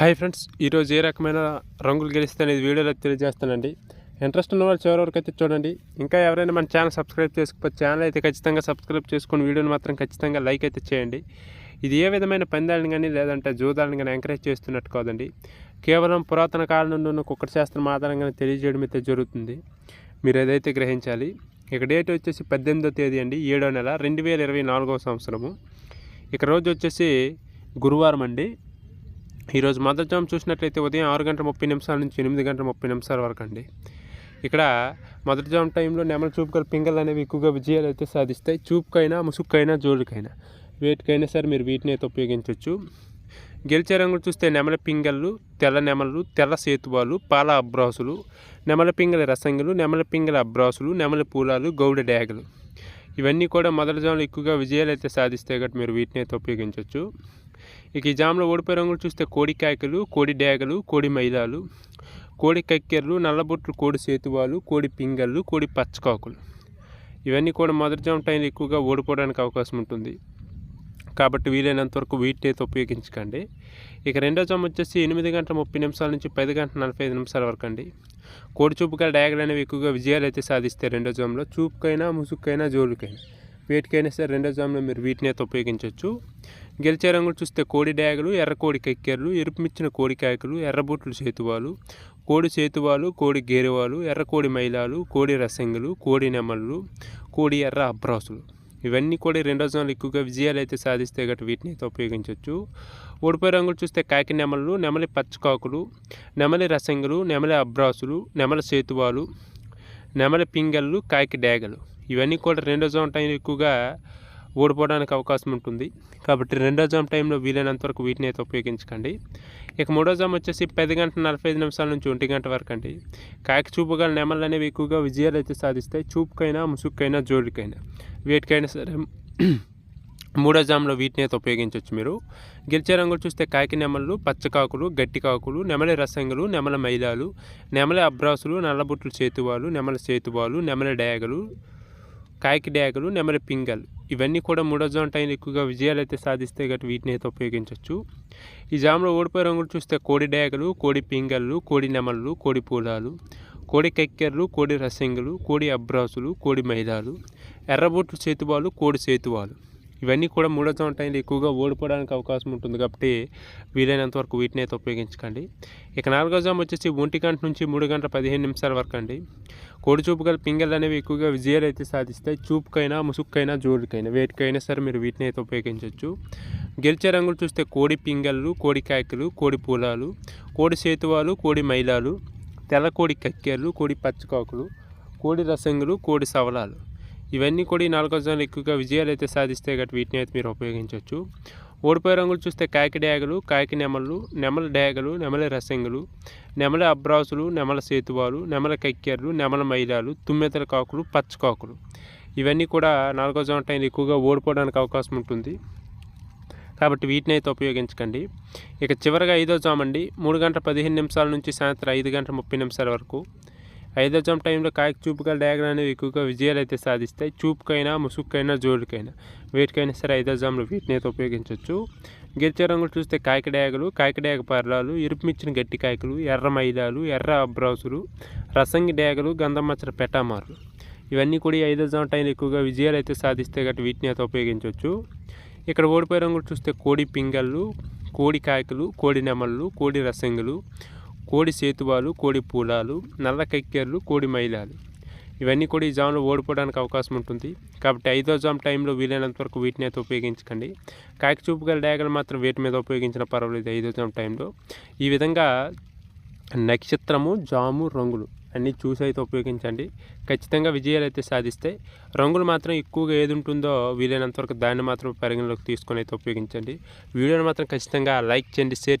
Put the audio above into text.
Hi friends ఈరోజు ఏ రకమైన రంగులు గెలిస్తే అనేది వీడియోలో తెలియజేస్తానండి. ఇంట్రెస్ట్ ఉన్న వాళ్ళు చివరి వరకు అయితే చూడండి. ఇంకా ఎవరైనా మన ఛానల్ సబ్స్క్రైబ్ చేసుకోవచ్చు ఛానల్ అయితే ఖచ్చితంగా సబ్స్క్రైబ్ చేసుకుని వీడియోని మాత్రం ఖచ్చితంగా లైక్ అయితే చేయండి. ఇది ఏ విధమైన పందాలను కానీ లేదంటే జూదాలను కానీ ఎంకరేజ్ చేస్తున్నట్టు కాదండి. కేవలం పురాతన కాలం నుండి ఉన్న కుక్కటి శాస్త్రం ఆధారంగానే తెలియజేయడం అయితే జరుగుతుంది. మీరు ఏదైతే గ్రహించాలి ఇక డేట్ వచ్చేసి పద్దెనిమిదో తేదీ అండి ఏడో నెల రెండు వేల ఇరవై నాలుగవ సంవత్సరము. ఇక రోజు వచ్చేసి గురువారం అండి. ఈరోజు మదర్ జామ్ చూసినట్లయితే ఉదయం ఆరు గంటల ముప్పై నిమిషాల నుంచి ఎనిమిది గంటల ముప్పై నిమిషాల వరకు అండి. ఇక్కడ మొదటి జామ్ టైంలో నెమల చూపుగల పింగల్ అనేవి ఎక్కువగా విజయాలు అయితే సాధిస్తాయి. చూపుకైనా ముసుక్కైనా జోడుకైనా వేటికైనా సరే మీరు వీటిని అయితే ఉపయోగించవచ్చు. గెలిచే రంగులు చూస్తే నెమల పింగళ్ళు తెల్ల నెమలు తెల్ల సేతువాలు పాల అబ్రాసులు నెమల పింగళ రసంగులు నెమల పింగళ అబ్రాసులు నెమల పూలాలు గౌడ డ్యాగులు. ఇవన్నీ కూడా మొదటి జాములు ఎక్కువగా విజయాలు అయితే సాధిస్తాయి కాబట్టి మీరు వీటిని అయితే ఉపయోగించవచ్చు. ఇక ఈ జామ్లో ఓడిపోయే రంగులు చూస్తే కోడి కాయకలు కోడి డేగలు కోడి మైదాలు కోడి కక్కెర్లు నల్లబొట్లు కోడి సేతువాలు కోడి పింగళ్ళు కోడి పచ్చకాకులు. ఇవన్నీ కూడా మొదటి జామ్ టైంలో ఎక్కువగా ఓడిపోవడానికి అవకాశం ఉంటుంది. కాబట్టి వీలైనంత వరకు వీటిని అయితే ఉపయోగించకండి. ఇక రెండో జామ్ వచ్చేసి ఎనిమిది గంటల ముప్పై నిమిషాల నుంచి పది గంటల నలభై ఐదు నిమిషాల వరకు అండి. కోడి చూపుగా డయాగలు అనేవి ఎక్కువగా విజయాలు అయితే సాధిస్తాయి రెండో జామ్లో చూపుకైనా ముసుకైనా జోలుకైనా వేటికైనా సరే రెండో జామ్లో మీరు వీటిని అయితే ఉపయోగించవచ్చు గెలిచే రంగులు చూస్తే కోడి డాగలు ఎర్ర కోడి కక్కెర్లు ఎరుపుమిచ్చిన కోడి కాయకులు ఎర్రబొట్లు సేతువాలు కోడి సేతువాలు కోడి గేరువాలు ఎర్ర కోడి మైలాలు కోడి రసంగులు కోడి నెమళ్ళు కోడి ఎర్ర అబ్రాసులు. ఇవన్నీ కూడా రెండో జోన్లు ఎక్కువగా విజయాలు అయితే సాధిస్తే గట్రా వీటిని అయితే ఉపయోగించవచ్చు ఓడిపోయే రంగులు చూస్తే కాకి నెమలు నెమలి పచ్చకాకులు నెమలి రసంగులు నెమలి అబ్రాసులు నెమల సేతువాలు నెమలి పింగళ్ళు కాకి డేగలు ఇవన్నీ కూడా రెండో జోన్ టైం ఎక్కువగా ఓడిపోవడానికి అవకాశం ఉంటుంది. కాబట్టి రెండో జామ్ టైంలో వీలైనంత వరకు వీటిని అయితే ఉపయోగించకండి. ఇక మూడో జామ్ వచ్చేసి పది గంటల నలభై ఐదు నిమిషాల నుంచి ఒంటి గంట వరకు అండి. కాకి చూపుగల నెమలు అనేవి ఎక్కువగా విజయాలు అయితే సాధిస్తాయి చూపుకైనా ముసుగుకైనా జోడికైనా వేటికైనా సరే మూడో జామ్లో వీటిని అయితే ఉపయోగించవచ్చు మీరు. గెలిచే రంగులు చూస్తే కాకి నెమలు పచ్చకాకులు గట్టి కాకులు నెమలి రసంగులు నెమల మైలాలు నెమలి అబ్రాసులు నల్లబుట్లు చేతువాలు నెమల చేతువాలు నెమల డయాగలు కాకి డ్యాగులు నెమలి పింగల్. ఇవన్నీ కూడా మూడో జోన్ టైం ఎక్కువగా విజయాలు అయితే సాధిస్తే గట్టి వీటిని అయితే ఉపయోగించవచ్చు ఈ జామ్లో ఓడిపోయే రంగులు చూస్తే కోడి డ్యాగలు కోడి పింగళ్ళు కోడి నెమళ్ళు కోడి పూలాలు కోడి కెక్కెర్లు కోడి రసింగులు కోడి అబ్రాసులు కోడి మైదాలు ఎర్రబొట్లు చేతువాలు కోడి సేతువాలు ఇవన్నీ కూడా మూడో టైంలో ఎక్కువగా ఓడిపోవడానికి అవకాశం ఉంటుంది కాబట్టి వీలైనంత వరకు వీటిని అయితే ఉపయోగించకండి. ఇక నాలుగో జామ్ వచ్చేసి ఒంటి గంట నుంచి మూడు గంటల పదిహేను నిమిషాల వరకు అండి. కోడి చూపు గల పింగళ్ళు అనేవి ఎక్కువగా విజయాలు అయితే సాధిస్తాయి. చూపుకైనా ముసుక్కైనా జోడికైనా వేటికైనా సరే మీరు వీటిని అయితే ఉపయోగించవచ్చు. గెలిచే రంగులు చూస్తే కోడి పింగళ్ళు కోడి కాయకులు కోడి పూలాలు కోడి సేతువాలు కోడి మైలాలు తెల్ల కోడి కక్కెర్లు కోడి పచ్చకాకులు కోడి రసంగులు కోడి సవలాలు. ఇవన్నీ కూడా ఈ నాలుగో జోన్లు ఎక్కువగా విజయాలు అయితే సాధిస్తే గట్టి వీటిని అయితే మీరు ఉపయోగించవచ్చు ఓడిపోయే రంగులు చూస్తే కాకి డ్యాగలు కాకి నెమలు నెమల డ్యాగలు నెమల రసంగులు నెమల అబ్రాసులు నెమల సేతువాలు నెమల కక్కెర్లు నెమల మైలాలు తుమ్మెతల కాకులు పచ్చకాకులు ఇవన్నీ కూడా నాలుగో జోన్ టైం ఎక్కువగా ఓడిపోవడానికి అవకాశం ఉంటుంది. కాబట్టి వీటిని అయితే ఉపయోగించకండి. ఇక చివరిగా ఐదో జామండి మూడు గంటల పదిహేను నిమిషాల నుంచి సాయంత్రం ఐదు గంటల ముప్పై నిమిషాల వరకు. ఐదో జామ్ టైంలో కాయకు చూపుగల డయాగ్రామ్ అనేవి ఎక్కువగా విజయాలు అయితే సాధిస్తాయి. చూపుకైనా ముసుగుకైనా జోడుకైనా. వేటికైనా సరే ఐదో జామ్లో వీటిని అయితే ఉపయోగించవచ్చు గిరిచే రంగులు చూస్తే కాయక డయాగలు కాయక డయాగ పర్లాలు ఇరుపుమిచ్చిన గట్టి కాయకులు ఎర్ర మైదాలు ఎర్ర అబ్రౌసులు రసంగి డయాగలు గంధమచ్చర పెటామార్లు ఇవన్నీ కూడా ఐదో జామ్ టైంలో ఎక్కువగా విజయాలు అయితే సాధిస్తే గట్టి వీటిని అయితే ఉపయోగించవచ్చు ఇక్కడ ఓడిపోయే రంగులు చూస్తే కోడి పింగళ్ళు కోడి కాయకులు కోడి నెమళ్ళు కోడి రసంగులు కోడి సేతువాలు కోడి పూలాలు నల్ల కక్కెర్లు కోడి మైలాలు. ఇవన్నీ కూడా ఈ జామ్లో ఓడిపోవడానికి అవకాశం ఉంటుంది. కాబట్టి ఐదో జామ్ టైంలో వీలైనంత వరకు వీటిని అయితే ఉపయోగించకండి. కాకిచూపు గల డయాగలు మాత్రం వీటి మీద ఉపయోగించిన పర్వాలేదు ఐదో జామ్ టైంలో. ఈ విధంగా నక్షత్రము జాము రంగులు అన్నీ చూసి అయితే ఉపయోగించండి. ఖచ్చితంగా విజయాలు అయితే సాధిస్తాయి రంగులు మాత్రం ఎక్కువగా ఏది ఉంటుందో వీలైనంత వరకు దాన్ని మాత్రం పరిగణలోకి తీసుకొని అయితే ఉపయోగించండి. వీడియోని మాత్రం ఖచ్చితంగా లైక్ చేయండి షేర్ చేయండి.